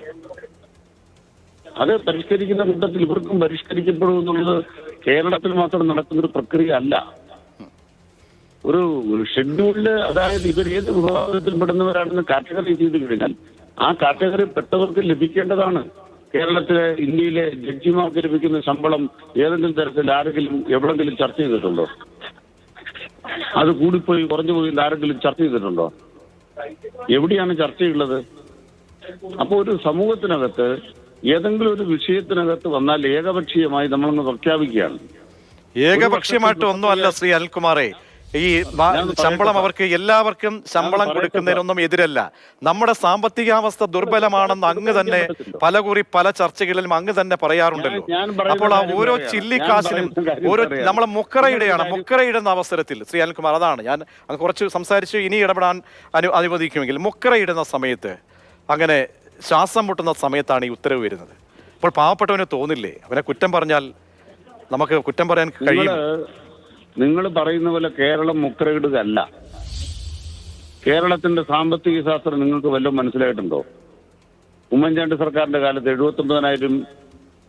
അത് പരിഷ്കരിക്കുന്ന കൂട്ടത്തിൽ ഇവർക്കും പരിഷ്കരിക്കപ്പെടും എന്നുള്ളത് കേരളത്തിൽ മാത്രം നടക്കുന്ന ഒരു പ്രക്രിയ അല്ല. ഒരു ഷെഡ്യൂളിൽ അതായത് ഇവർ ഏത് വിഭാഗത്തിൽപ്പെടുന്നവരാണെന്ന് കാറ്റഗറി ചെയ്ത് കഴിഞ്ഞാൽ ആ കാറ്റഗറി പെട്ടവർക്ക് ലഭിക്കേണ്ടതാണ്. കേരളത്തിലെ ഇന്ത്യയിലെ ജഡ്ജിമാർക്ക് ലഭിക്കുന്ന ശമ്പളം ഏതെങ്കിലും തരത്തിൽ ആരെങ്കിലും എവിടെങ്കിലും ചർച്ച ചെയ്തിട്ടുണ്ടോ? അത് കൂടിപ്പോയി കുറഞ്ഞു പോയി ആരെങ്കിലും ചർച്ച ചെയ്തിട്ടുണ്ടോ? എവിടെയാണ് ചർച്ചയുള്ളത്? അപ്പോൾ ഒരു സമൂഹത്തിനകത്ത് ഏതെങ്കിലും ഒരു വിഷയത്തിനകത്ത് വന്നാൽ ഏകപക്ഷീയമായി നമ്മളൊന്ന് പ്രഖ്യാപിക്കുകയാണ്. ഏകപക്ഷീയമായിട്ട് ഒന്നുമല്ല ശ്രീ അനിൽകുമാറെ. ഈ ശമ്പളം അവർക്ക് എല്ലാവർക്കും ശമ്പളം കൊടുക്കുന്നതിനൊന്നും എതിരല്ല. നമ്മുടെ സാമ്പത്തികാവസ്ഥ ദുർബലമാണെന്ന് അങ്ങ് തന്നെ പലകുറി പല ചർച്ചകളിലും അങ്ങ് തന്നെ പറയാറുണ്ടല്ലോ. അപ്പോൾ ആ ഓരോ. ചില്ലിക്കാശിനും ഓരോ. നമ്മളെ മുക്കറയുടെയാണ് മുക്കറയിടുന്ന അവസരത്തിൽ ശ്രീ അനിൽകുമാർ അതാണ്. ഞാൻ അങ്ങ് കുറച്ച് സംസാരിച്ച് ഇനി ഇടപെടാൻ അനു അനുവദിക്കുമെങ്കിൽ മുക്കറയിടുന്ന സമയത്ത് അങ്ങനെ ശ്വാസം മുട്ടുന്ന സമയത്താണ് ഈ ഉത്തരവ് വരുന്നത്. അപ്പോൾ പാവപ്പെട്ടവന് തോന്നില്ലേ? അവനെ കുറ്റം പറഞ്ഞാൽ നമുക്ക് കുറ്റം പറയാൻ കഴിയും. നിങ്ങൾ പറയുന്ന പോലെ കേരളം മുക്കരയിടുകയല്ല കേരളത്തിന്റെ സാമ്പത്തിക ശാസ്ത്രം നിങ്ങൾക്ക് വല്ലതും മനസ്സിലായിട്ടുണ്ടോ? ഉമ്മൻചാണ്ടി സർക്കാരിന്റെ കാലത്ത് എഴുപത്തി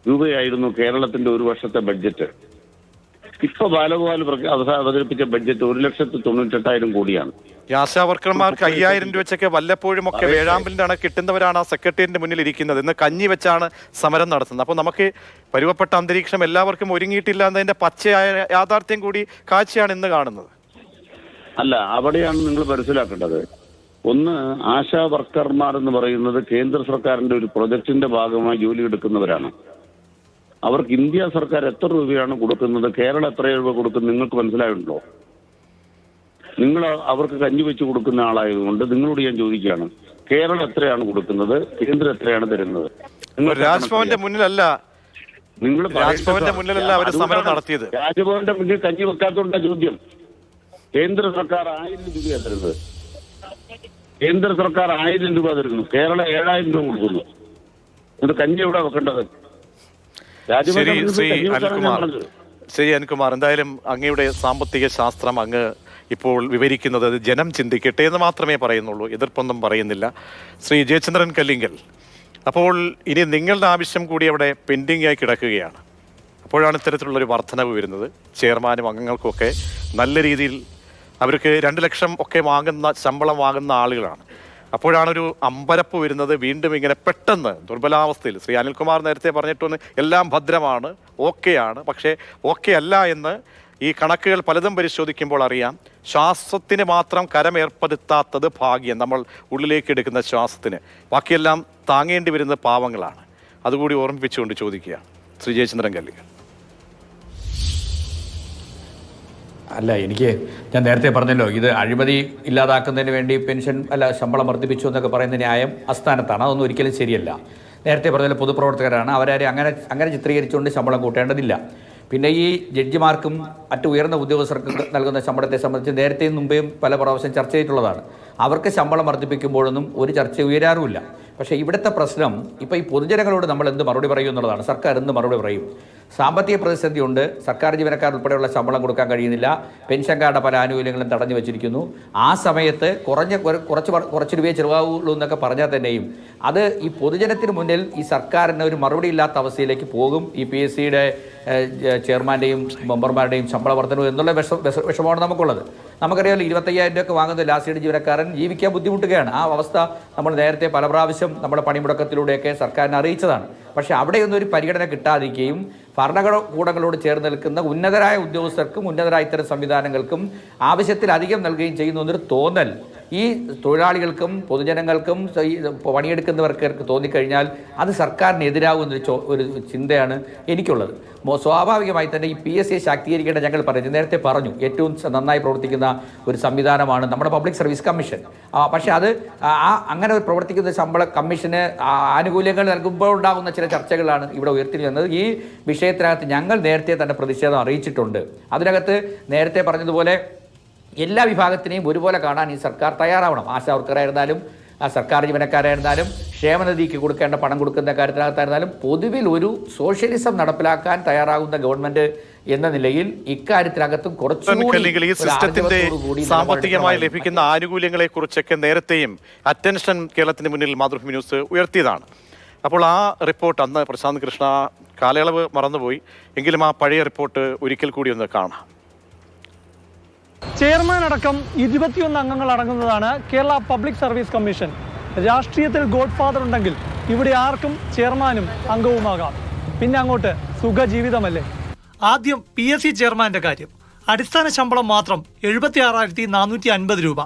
രൂപയായിരുന്നു കേരളത്തിന്റെ ഒരു വർഷത്തെ ബഡ്ജറ്റ്. ഇപ്പൊ ബാലഗോപാൽ അവതരിപ്പിച്ച ബഡ്ജറ്റ് ഒരു ലക്ഷത്തി തൊണ്ണൂറ്റെട്ടായിരം കോടിയാണ്. ആശാവർക്കർമാർക്ക് അയ്യായിരം രൂപ വെച്ചൊക്കെ വല്ലപ്പോഴും ഒക്കെ വേഴാമ്പലിന്റെ കിട്ടുന്നവരാണ് ആ സെക്രട്ടറിയുടെ മുന്നിൽ ഇരിക്കുന്നത്. ഇന്ന് കഞ്ഞി വെച്ചാണ് സമരം നടത്തുന്നത്. അപ്പോൾ നമുക്ക് പരുവപ്പെട്ട അന്തരീക്ഷം എല്ലാവർക്കും ഒരുങ്ങിയിട്ടില്ല എന്നതിന്റെ പച്ചയായ യാഥാർത്ഥ്യം കൂടി കാഴ്ചയാണ് ഇന്ന് കാണുന്നത്. അല്ല അവിടെയാണ് നിങ്ങൾ മനസ്സിലാക്കേണ്ടത്. ഒന്ന് ആശാ വർക്കർമാർ എന്ന് പറയുന്നത് കേന്ദ്ര സർക്കാരിന്റെ ഒരു പ്രൊജക്ടിന്റെ ഭാഗമായി ജോലി എടുക്കുന്നവരാണ്. അവർക്ക് ഇന്ത്യ സർക്കാർ എത്ര രൂപയാണ് കൊടുക്കുന്നത്? കേരളം എത്ര രൂപ കൊടുക്കുന്നത് നിങ്ങൾക്ക് മനസ്സിലായിട്ടുണ്ടോ നിങ്ങൾ അവർക്ക് കഞ്ഞി വെച്ച് കൊടുക്കുന്ന ആളായതുകൊണ്ട് നിങ്ങളോട് ഞാൻ ചോദിക്കുകയാണ്. കേരളം എത്രയാണ് കൊടുക്കുന്നത്? കേന്ദ്രം എത്രയാണ് തരുന്നത്? നിങ്ങൾ രാജ്ഭവന്റെ മുന്നിലല്ല നിങ്ങൾ രാജ്ഭവന്റെ മുന്നിലല്ല അവർ സമരം നടത്തിയത്. രാജ്ഭവന്റെ മുന്നിൽ കഞ്ഞി വെക്കാത്തോണ്ട ചോദ്യം. കേന്ദ്ര സർക്കാർ ആയിരം രൂപയാണ് തരുന്നത്. കേന്ദ്ര സർക്കാർ ആയിരം രൂപ തരുന്നു. കേരളം ഏഴായിരം രൂപ കൊടുക്കുന്നു. എന്നിട്ട് കഞ്ഞി എവിടെ വെക്കേണ്ടത്? ശരി ശ്രീ അനിൽകുമാർ. ശ്രീ അനിൽകുമാർ എന്തായാലും അങ്ങയുടെ സാമ്പത്തിക ശാസ്ത്രം അങ്ങ് ഇപ്പോൾ വിവരിക്കുന്നത് അത് ജനം ചിന്തിക്കട്ടെ എന്ന് മാത്രമേ പറയുന്നുള്ളൂ എതിർപ്പൊന്നും പറയുന്നില്ല. ശ്രീ ജയചന്ദ്രൻ കല്ലിങ്കൽ അപ്പോൾ ഇനി നിങ്ങളുടെ ആവശ്യം കൂടി അവിടെ പെൻഡിംഗ് ആയി കിടക്കുകയാണ്. അപ്പോഴാണ് ഇത്തരത്തിലുള്ളൊരു വർധനവ് വരുന്നത്. ചെയർമാനും അംഗങ്ങൾക്കൊക്കെ നല്ല രീതിയിൽ അവർക്ക് രണ്ട് ലക്ഷം ഒക്കെ വാങ്ങുന്ന ശമ്പളം വാങ്ങുന്ന ആളുകളാണ്. അപ്പോഴാണ് ഒരു അമ്പരപ്പ് വരുന്നത് വീണ്ടും ഇങ്ങനെ പെട്ടെന്ന് ദുർബലാവസ്ഥയിൽ. ശ്രീ അനിൽകുമാർ നേരത്തെ പറഞ്ഞിട്ടൊന്ന് എല്ലാം ഭദ്രമാണ് ഓക്കെയാണ്. പക്ഷേ ഓക്കെ അല്ല എന്ന് ഈ കണക്കുകൾ പലതും പരിശോധിക്കുമ്പോൾ അറിയാം. ശ്വാസത്തിന് മാത്രം കരമേർപ്പെടുത്താത്തത് ഭാഗ്യം നമ്മൾ ഉള്ളിലേക്ക് എടുക്കുന്ന ശ്വാസത്തിന്. ബാക്കിയെല്ലാം താങ്ങേണ്ടി വരുന്നത് പാവങ്ങളാണ്. അതുകൂടി ഓർമ്മിപ്പിച്ചുകൊണ്ട് ചോദിക്കുക ശ്രീ ജയചന്ദ്രൻ കല്ലികൾ അല്ല എനിക്ക് ഞാൻ നേരത്തെ പറഞ്ഞല്ലോ ഇത് അഴിമതി ഇല്ലാതാക്കുന്നതിന് വേണ്ടി പെൻഷൻ അല്ല ശമ്പളം വർദ്ധിപ്പിച്ചു എന്നൊക്കെ പറയുന്ന ന്യായം അസ്ഥാനത്താണ്. അതൊന്നും ഒരിക്കലും ശരിയല്ല. നേരത്തെ പറഞ്ഞ പൊതുപ്രവർത്തകരാണ്. അവരാരെ അങ്ങനെ അങ്ങനെ ചിത്രീകരിച്ചുകൊണ്ട് ശമ്പളം കൂട്ടേണ്ടതില്ല. പിന്നെ ഈ ജഡ്ജിമാർക്കും മറ്റു ഉയർന്ന ഉദ്യോഗസ്ഥർക്ക് നൽകുന്ന ശമ്പളത്തെ സംബന്ധിച്ച് നേരത്തെയും മുമ്പേയും പല പ്രാവശ്യം ചർച്ച ചെയ്തിട്ടുള്ളതാണ്. അവർക്ക് ശമ്പളം വർദ്ധിപ്പിക്കുമ്പോഴൊന്നും ഒരു ചർച്ച ഉയരാറുമില്ല. പക്ഷേ ഇവിടുത്തെ പ്രശ്നം ഇപ്പോൾ ഈ പൊതുജനങ്ങളോട് നമ്മൾ എന്ത് മറുപടി പറയും എന്നുള്ളതാണ്. സർക്കാർ എന്ത് മറുപടി പറയും? സാമ്പത്തിക പ്രതിസന്ധിയുണ്ട്. സർക്കാർ ജീവനക്കാർ ഉൾപ്പെടെയുള്ള ശമ്പളം കൊടുക്കാൻ കഴിയുന്നില്ല. പെൻഷൻകാരുടെ പല ആനുകൂല്യങ്ങളും തടഞ്ഞു വെച്ചിരിക്കുന്നു. ആ സമയത്ത് കുറഞ്ഞ കുറ- കുറച്ച് കുറച്ച് രൂപയെ ചെലവാകുള്ളൂ എന്നൊക്കെ പറഞ്ഞാൽ തന്നെയും അത് ഈ പൊതുജനത്തിന് മുന്നിൽ ഈ സർക്കാരിന് ഒരു മറുപടി ഇല്ലാത്ത അവസ്ഥയിലേക്ക് പോകും. ഇ പി എസ് സിയുടെ ചെയർമാന്റെയും മെമ്പർമാരുടെയും ശമ്പള വർധനവും എന്നുള്ള വിഷ വിഷ- വിഷമമാണ് നമുക്കുള്ളത്. നമുക്കറിയാമല്ലോ ഇരുപത്തയ്യായിരം രൂപയൊക്കെ വാങ്ങുന്ന ലാസ്റ്റ് ജീവനക്കാരൻ ജീവിക്കാൻ ബുദ്ധിമുട്ടുകയാണ്. ആ അവസ്ഥ നമ്മൾ നേരത്തെ പല പ്രാവശ്യം നമ്മുടെ പണിമുടക്കത്തിലൂടെയൊക്കെ സർക്കാരിനെ അറിയിച്ചതാണ്. പക്ഷേ അവിടെയൊന്നും ഒരു പരിഗണന കിട്ടാതിരിക്കുകയും ഭരണകൂടങ്ങളോട് ചേർന്ന് നിൽക്കുന്ന ഉന്നതരായ ഉദ്യോഗസ്ഥർക്കും ഉന്നതരായ ഇത്തരം സംവിധാനങ്ങൾക്കും ആവശ്യത്തിലധികം നൽകുകയും ചെയ്യുന്ന എന്നൊരു തോന്നൽ ഈ തൊഴിലാളികൾക്കും പൊതുജനങ്ങൾക്കും പണിയെടുക്കുന്നവർക്ക് തോന്നിക്കഴിഞ്ഞാൽ അത് സർക്കാരിനെതിരാകുമെന്നൊരു ചോ ഒരു ചിന്തയാണ് എനിക്കുള്ളത്. സ്വാഭാവികമായി തന്നെ ഈ പി എസ് സി ശാക്തീകരിക്കേണ്ട ഞങ്ങൾ പറഞ്ഞു. നേരത്തെ പറഞ്ഞു ഏറ്റവും നന്നായി പ്രവർത്തിക്കുന്ന ഒരു സംവിധാനമാണ് നമ്മുടെ പബ്ലിക് സർവീസ് കമ്മീഷൻ. പക്ഷേ അത് ആ- അങ്ങനെ പ്രവർത്തിക്കുന്ന ശമ്പള കമ്മീഷന് ആനുകൂല്യങ്ങൾ നൽകുമ്പോൾ ഉണ്ടാകുന്ന ചില ചർച്ചകളാണ് ഇവിടെ ഉയർത്തി വന്നത് ഈ വിഷയത്തിനകത്ത് ഞങ്ങൾ നേരത്തെ തന്നെ പ്രതിഷേധം അറിയിച്ചിട്ടുണ്ട്. അതിനകത്ത് നേരത്തെ പറഞ്ഞതുപോലെ എല്ലാ വിഭാഗത്തിനെയും ഒരുപോലെ കാണാൻ ഈ സർക്കാർ തയ്യാറാവണം. ആശാ വർക്കറായിരുന്നാലും ആ സർക്കാർ ജീവനക്കാരായിരുന്നാലും ക്ഷേമനിധിക്ക് കൊടുക്കേണ്ട പണം കൊടുക്കുന്ന കാര്യത്തിനകത്തായിരുന്നാലും പൊതുവിൽ ഒരു സോഷ്യലിസം നടപ്പിലാക്കാൻ തയ്യാറാകുന്ന ഗവൺമെന്റ് എന്ന നിലയിൽ ഇക്കാര്യത്തിനകത്തും കുറച്ചുകൂടി സിസ്റ്റത്തിന്റെ സാമ്പത്തികമായി ലഭിക്കുന്ന ആനുകൂല്യങ്ങളെ കുറിച്ചൊക്കെ നേരത്തെയും അറ്റൻഷൻ കേരളത്തിന് മുന്നിൽ മാതൃഭൂമി ന്യൂസ് ഉയർത്തിയതാണ്. അപ്പോൾ ആ റിപ്പോർട്ട് അന്ന് പ്രശാന്ത് കൃഷ്ണ കാലയളവ് മറന്നുപോയി. എങ്കിലും ആ പഴയ റിപ്പോർട്ട് ഒരിക്കൽ കൂടി ഒന്ന് കാണാം. ചെയർമാൻ അടക്കം ഇരുപത്തിയൊന്ന് അംഗങ്ങൾ അടങ്ങുന്നതാണ് കേരള പബ്ലിക് സർവീസ് കമ്മീഷൻ. രാഷ്ട്രീയത്തിൽ ഗോഡ് ഫാദർ ഉണ്ടെങ്കിൽ ഇവിടെ ആർക്കും ചെയർമാനും അംഗവുമാകാം. പിന്നെ അങ്ങോട്ട് സുഖജീവിതമല്ലേ? ആദ്യം പി എസ് സി ചെയർമാന്റെ കാര്യം. അടിസ്ഥാന ശമ്പളം മാത്രം എഴുപത്തി ആറായിരത്തി നാനൂറ്റി അൻപത് രൂപ.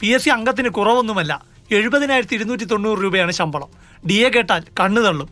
പി എസ് സി അംഗത്തിന് കുറവൊന്നുമല്ല എഴുപതിനായിരത്തി ഇരുന്നൂറ്റി തൊണ്ണൂറ് രൂപയാണ് ശമ്പളം. ഡി എ കേട്ടാൽ കണ്ണു തള്ളും.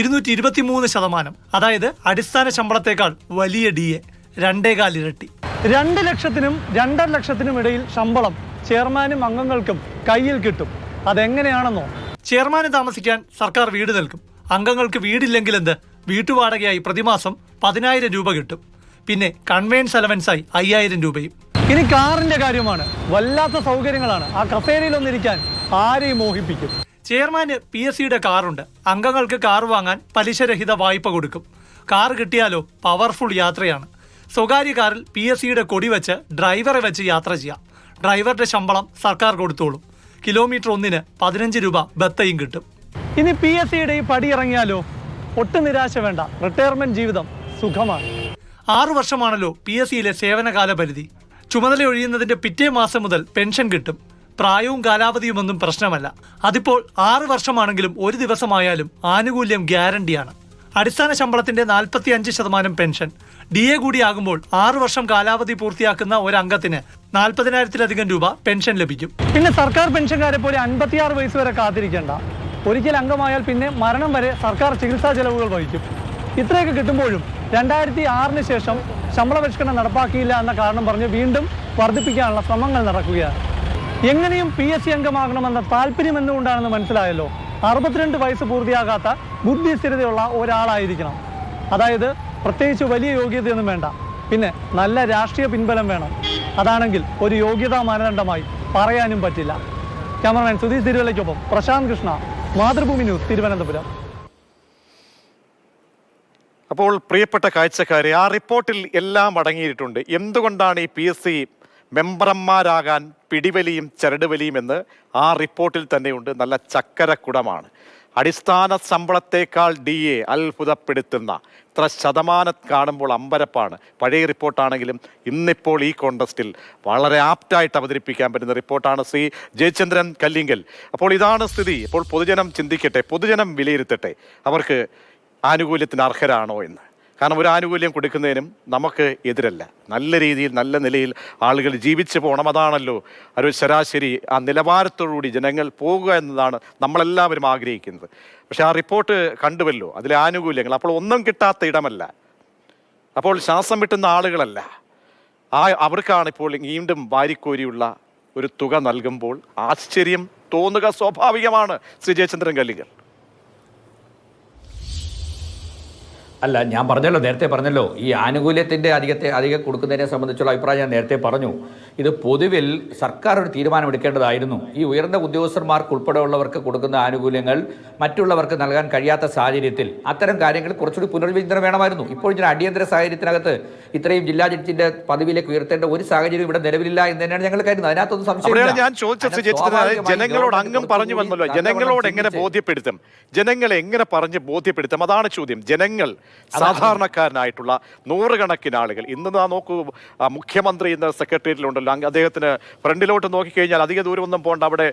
ഇരുന്നൂറ്റി ഇരുപത്തി മൂന്ന് ശതമാനം അതായത് അടിസ്ഥാന ശമ്പളത്തേക്കാൾ വലിയ ഡി എ രണ്ടേകാൽ ഇരട്ടി. രണ്ട് ലക്ഷത്തിനും രണ്ടര ലക്ഷത്തിനും ഇടയിൽ ശമ്പളം ചെയർമാനും അംഗങ്ങൾക്കും കയ്യിൽ കിട്ടും. അതെങ്ങനെയാണെന്നോ? ചെയർമാന് താമസിക്കാൻ സർക്കാർ വീട് നൽകും. അംഗങ്ങൾക്ക് വീടില്ലെങ്കിൽ എന്ത്? വീട്ടുവാടകയായി പ്രതിമാസം പതിനായിരം രൂപ കിട്ടും. പിന്നെ കൺവെയൻസ് അലവൻസായി അയ്യായിരം രൂപയും. ഇനി കാറിന്റെ കാര്യമാണ്. വല്ലാത്ത സൗകര്യങ്ങളാണ്. ആ കസേരയിൽ ഒന്നിരിക്കാൻ ആരെയും മോഹിപ്പിക്കും. ചെയർമാന് പി എസ് സിയുടെ കാറുണ്ട്. അംഗങ്ങൾക്ക് കാർ വാങ്ങാൻ പലിശരഹിത വായ്പ കൊടുക്കും. കാർ കിട്ടിയാലോ പവർഫുൾ യാത്രയാണ്. സ്വകാര്യ കാറിൽ പി എസ് സിയുടെ കൊടി വെച്ച് ഡ്രൈവറെ വെച്ച് യാത്ര ചെയ്യാം. ഡ്രൈവറുടെ ശമ്പളം സർക്കാർ കൊടുത്തോളും. കിലോമീറ്റർ ഒന്നിന് പതിനഞ്ച് രൂപ ബത്തയും കിട്ടും. ഇനി പി എസ് സിയുടെ ഈ പടി ഇറങ്ങിയാലോ? ഒട്ടും നിരാശ വേണ്ട. റിട്ടയർമെന്റ് ജീവിതം സുഖമാണ്. ആറു വർഷമാണല്ലോ പി എസ് സിയിലെ സേവനകാല പരിധി. ചുമതല ഒഴിയുന്നതിന്റെ പിറ്റേ മാസം മുതൽ പെൻഷൻ കിട്ടും. പ്രായവും കാലാവധിയുമൊന്നും പ്രശ്നമല്ല. അതിപ്പോൾ ആറ് വർഷമാണെങ്കിലും ഒരു ദിവസമായാലും ആനുകൂല്യം ഗ്യാരണ്ടിയാണ്. അടിസ്ഥാന ശമ്പളത്തിന്റെ നാൽപ്പത്തി അഞ്ച് ശതമാനം പെൻഷൻ. ഡി എ കൂടിയാകുമ്പോൾ ആറു വർഷം കാലാവധി പൂർത്തിയാക്കുന്ന ഒരു അംഗത്തിന് നാൽപ്പതിനായിരത്തിലധികം രൂപ പെൻഷൻ ലഭിക്കും. പിന്നെ സർക്കാർ പെൻഷൻകാരെ പോലെ അൻപത്തിയാറ് വയസ്സ് വരെ കാത്തിരിക്കേണ്ട. ഒരിക്കൽ അംഗമായാൽ പിന്നെ മരണം വരെ സർക്കാർ ചികിത്സാ ചെലവുകൾ വഹിക്കും. ഇത്രയൊക്കെ കിട്ടുമ്പോഴും രണ്ടായിരത്തി ആറിന് ശേഷം ശമ്പള പരിഷ്കരണം നടപ്പാക്കിയില്ല എന്ന കാരണം പറഞ്ഞ് വീണ്ടും വർദ്ധിപ്പിക്കാനുള്ള ശ്രമങ്ങൾ നടക്കുകയാണ്. എങ്ങനെയും പി എസ് സി അംഗമാകണമെന്ന താല്പര്യം എന്തുകൊണ്ടാണെന്ന് മനസ്സിലായല്ലോ? അറുപത്തിരണ്ട് വയസ്സ് പൂർത്തിയാകാത്ത ബുദ്ധിസ്ഥിരതയുള്ള ഒരാളായിരിക്കണം. അതായത് പ്രത്യേകിച്ച് വലിയ യോഗ്യതയൊന്നും വേണ്ട. പിന്നെ നല്ല രാഷ്ട്രീയ പിൻബലം വേണം. അതാണെങ്കിൽ ഒരു യോഗ്യതാ മാനദണ്ഡമായി പറയാനും പറ്റില്ല. ക്യാമറമാൻ സുധീഷ് തിരുവല്ലയ്ക്കൊപ്പം പ്രശാന്ത് കൃഷ്ണ മാതൃഭൂമി ന്യൂസ് തിരുവനന്തപുരം. അപ്പോൾ പ്രിയപ്പെട്ട കാഴ്ചക്കാരെ ആ റിപ്പോർട്ടിൽ എല്ലാം അടങ്ങിയിട്ടുണ്ട്. എന്തുകൊണ്ടാണ് ഈ പി എസ് സി മെമ്പർമാരാകാൻ പിടിവലിയും ചരടുവലിയും എന്ന് ആ റിപ്പോർട്ടിൽ തന്നെയുണ്ട്. നല്ല ചക്കരക്കുടമാണ്. അടിസ്ഥാന ശമ്പളത്തേക്കാൾ ഡി എ അത്ഭുതപ്പെടുത്തുന്ന ഇത്ര ശതമാനം കാണുമ്പോൾ അമ്പരപ്പാണ്. പഴയ റിപ്പോർട്ടാണെങ്കിലും ഇന്നിപ്പോൾ ഈ കോണ്ടസ്റ്റിൽ വളരെ ആപ്റ്റായിട്ട് അവതരിപ്പിക്കാൻ പറ്റുന്ന റിപ്പോർട്ടാണ് ശ്രീ ജയചന്ദ്രൻ കല്ലിങ്കൽ. അപ്പോൾ ഇതാണ് സ്ഥിതി. ഇപ്പോൾ പൊതുജനം ചിന്തിക്കട്ടെ പൊതുജനം വിലയിരുത്തട്ടെ. അവർക്ക് ആനുകൂല്യത്തിന് അർഹരാണോ എന്ന്. കാരണം ഒരു ആനുകൂല്യം കൊടുക്കുന്നതിനും നമുക്ക് എതിരല്ല. നല്ല രീതിയിൽ നല്ല നിലയിൽ ആളുകൾ ജീവിച്ചു പോകണം അതാണല്ലോ ഒരു ശരാശരി ആ നിലവാരത്തോടുകൂടി ജനങ്ങൾ പോകുക എന്നതാണ് നമ്മളെല്ലാവരും ആഗ്രഹിക്കുന്നത്. പക്ഷേ ആ റിപ്പോർട്ട് കണ്ടുവല്ലോ അതിലെ ആനുകൂല്യങ്ങൾ. അപ്പോൾ ഒന്നും കിട്ടാത്ത ഇടമല്ല. അപ്പോൾ ശ്വാസം വിട്ടുന്ന ആളുകളല്ല. ആ അവർക്കാണ് ഇപ്പോൾ വീണ്ടും വാരിക്കോരിയുള്ള ഒരു തുക നൽകുമ്പോൾ ആശ്ചര്യം തോന്നുക സ്വാഭാവികമാണ് ശ്രീ ജയചന്ദ്രൻ കല്ലിങ്കൽ അല്ല ഞാൻ പറഞ്ഞല്ലോ നേരത്തെ പറഞ്ഞല്ലോ. ഈ ആനുകൂല്യത്തിന്റെ അധികത്തെ അധികം കൊടുക്കുന്നതിനെ സംബന്ധിച്ചുള്ള അഭിപ്രായം ഞാൻ നേരത്തെ പറഞ്ഞു. ഇത് പൊതുവിൽ സർക്കാർ ഒരു തീരുമാനമെടുക്കേണ്ടതായിരുന്നു. ഈ ഉയർന്ന ഉദ്യോഗസ്ഥന്മാർക്ക് ഉൾപ്പെടെയുള്ളവർക്ക് കൊടുക്കുന്ന ആനുകൂല്യങ്ങൾ മറ്റുള്ളവർക്ക് നൽകാൻ കഴിയാത്ത സാഹചര്യത്തിൽ അത്തരം കാര്യങ്ങൾ കുറച്ചുകൂടി പുനർവിചിന്തനം വേണമായിരുന്നു. ഇപ്പോൾ ഇതിന് അടിയന്തര സാഹചര്യത്തിനകത്ത് ഇത്രയും ജില്ലാ ജഡ്ജിന്റെ പദവിയിലേക്ക് ഉയർത്തേണ്ട ഒരു സാഹചര്യം ഇവിടെ നിലവിലില്ല എന്ന് തന്നെയാണ് ഞങ്ങൾ കരുതുന്നത്. അതിനകത്തൊന്നും സംശയം ഞാൻ ചോദിച്ചത് ജനങ്ങളോട് അങ്ങും പറഞ്ഞു വന്നല്ലോ ജനങ്ങളോട് എങ്ങനെ ബോധ്യപ്പെടുത്തും? ജനങ്ങളെ എങ്ങനെ പറഞ്ഞ് ബോധ്യപ്പെടുത്തും? അതാണ് ചോദ്യം. ജനങ്ങൾ സാധാരണക്കാരനായിട്ടുള്ള നൂറുകണക്കിന് ആളുകൾ. ഇന്ന് നാ നോക്കൂ മുഖ്യമന്ത്രി ഇന്ന് സെക്രട്ടേറിയറ്റിലുണ്ടല്ലോ. അദ്ദേഹത്തിന് ഫ്രണ്ടിലോട്ട് നോക്കിക്കഴിഞ്ഞാൽ അധിക ദൂരമൊന്നും പോകണ്ട അവിടെ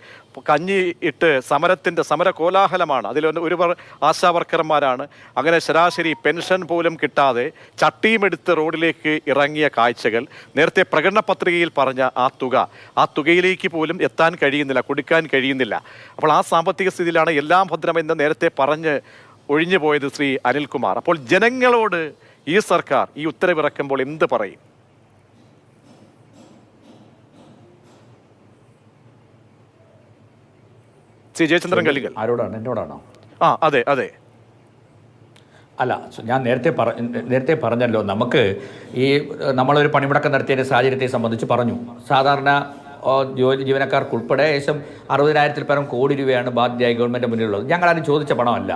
കഞ്ഞി ഇട്ട് സമരത്തിന്റെ സമര കോലാഹലമാണ് അതിൽ ഒരുവർ ആശാ വർക്കർമാരാണ് അങ്ങനെ ശരാശരി പെൻഷൻ പോലും കിട്ടാതെ ചട്ടിയും എടുത്ത് റോഡിലേക്ക് ഇറങ്ങിയ കാഴ്ചകൾ നേരത്തെ പ്രകടന പത്രികയിൽ പറഞ്ഞ ആ തുക. ആ തുകയിലേക്ക് പോലും എത്താൻ കഴിയുന്നില്ല കൊടുക്കാൻ കഴിയുന്നില്ല. അപ്പോൾ ആ സാമ്പത്തിക സ്ഥിതിയിലാണ് എല്ലാം ഭദ്രമെന്ന് നേരത്തെ പറഞ്ഞ് ഒഴിഞ്ഞു പോയത് ശ്രീ അനിൽകുമാർ. അപ്പോൾ ജനങ്ങളോട് ഈ സർക്കാർ ഈ ഉത്തരവിറക്കുമ്പോൾ എന്ത് പറയും? ശ്രീ ജയചന്ദ്രൻ ആരോടാണ്? എന്നോടാണോ? ആ അതെ അതെ. അല്ല ഞാൻ നേരത്തെ പറ നേരത്തെ പറഞ്ഞല്ലോ നമുക്ക് ഈ നമ്മളൊരു പണിമുടക്കം നടത്തിയതിന്റെ സാഹചര്യത്തെ സംബന്ധിച്ച് പറഞ്ഞു. സാധാരണ ജോലി ജീവനക്കാർക്ക് ഉൾപ്പെടെ ഏകദേശം അറുപതിനായിരത്തിൽ പരം കോടി രൂപയാണ് ബാധ്യതയായി ഗവൺമെന്റ് മുന്നിലുള്ളത്. ഞങ്ങളാരും ചോദിച്ച പണമല്ല.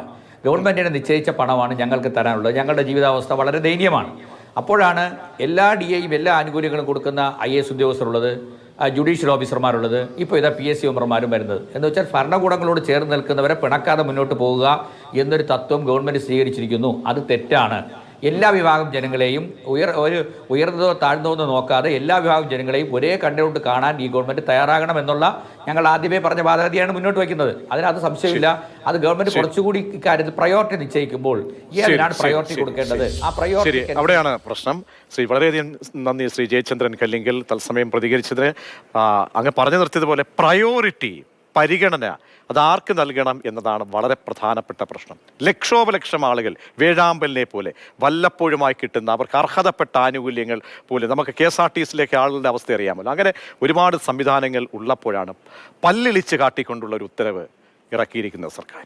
ഗവൺമെന്റിനെ നിശ്ചയിച്ച പണമാണ് ഞങ്ങൾക്ക് തരാനുള്ളത്. ഞങ്ങളുടെ ജീവിതാവസ്ഥ വളരെ ദയനീയമാണ്. അപ്പോഴാണ് എല്ലാ ഡി എയും എല്ലാ ആനുകൂല്യങ്ങളും കൊടുക്കുന്ന ഐ എസ് ഉദ്യോഗസ്ഥരുള്ളത് ജുഡീഷ്യൽ ഓഫീസർമാരുള്ളത് ഇപ്പോൾ ഇതാ പി എസ് സി മെമ്പർമാരും വരുന്നത്. എന്ന് വെച്ചാൽ ഭരണകൂടങ്ങളോട് ചേർന്ന് നിൽക്കുന്നവരെ പിണക്കാതെ മുന്നോട്ട് പോവുക എന്നൊരു തത്വം ഗവൺമെന്റ് സ്വീകരിച്ചിരിക്കുന്നു. അത് തെറ്റാണ്. എല്ലാ വിഭാഗം ജനങ്ങളെയും ഉയർ ഒരു ഉയർന്നതോ താഴ്ന്നതോ എന്ന് നോക്കാതെ എല്ലാ വിഭാഗം ജനങ്ങളെയും ഒരേ കണ്ടുകൊണ്ട് കാണാൻ ഈ ഗവൺമെന്റ് തയ്യാറാകണം എന്നുള്ള ഞങ്ങൾ ആദ്യമേ പറഞ്ഞ വാദഗതിയാണ് മുന്നോട്ട് വയ്ക്കുന്നത്. അതിനകത്ത് സംശയമില്ല. അത് ഗവൺമെന്റ് കുറച്ചുകൂടി ഇക്കാര്യത്തിൽ പ്രയോറിറ്റി നിശ്ചയിക്കുമ്പോൾ ഈ അതിനാണ് പ്രയോറിറ്റി കൊടുക്കേണ്ടത്. ആ പ്രയോറിറ്റി അവിടെയാണ് പ്രശ്നം. ശ്രീ വളരെയധികം നന്ദി ശ്രീ ജയചന്ദ്രൻ കല്ലിങ്കിൽ തത്സമയം പ്രതികരിച്ചതിന്. അങ്ങ് പറഞ്ഞു നിർത്തിയതുപോലെ പ്രയോറിറ്റി പരിഗണന അത് ആർക്ക് നൽകണം എന്നതാണ് വളരെ പ്രധാനപ്പെട്ട പ്രശ്നം. ലക്ഷോപലക്ഷം ആളുകൾ വേഴാമ്പലിനെ പോലെ വല്ലപ്പോഴുമായി കിട്ടുന്ന അവർക്ക് അർഹതപ്പെട്ട ആനുകൂല്യങ്ങൾ പോലെ നമുക്ക് കെ എസ് ആർ ടി സിയിലേക്ക് ആളുകളുടെ അവസ്ഥ അറിയാമല്ലോ. അങ്ങനെ ഒരുപാട് സംവിധാനങ്ങൾ ഉള്ളപ്പോഴാണ് പല്ലിളിച്ച് കാട്ടിക്കൊണ്ടുള്ള ഒരു ഉത്തരവ് ഇറക്കിയിരിക്കുന്നത് സർക്കാർ.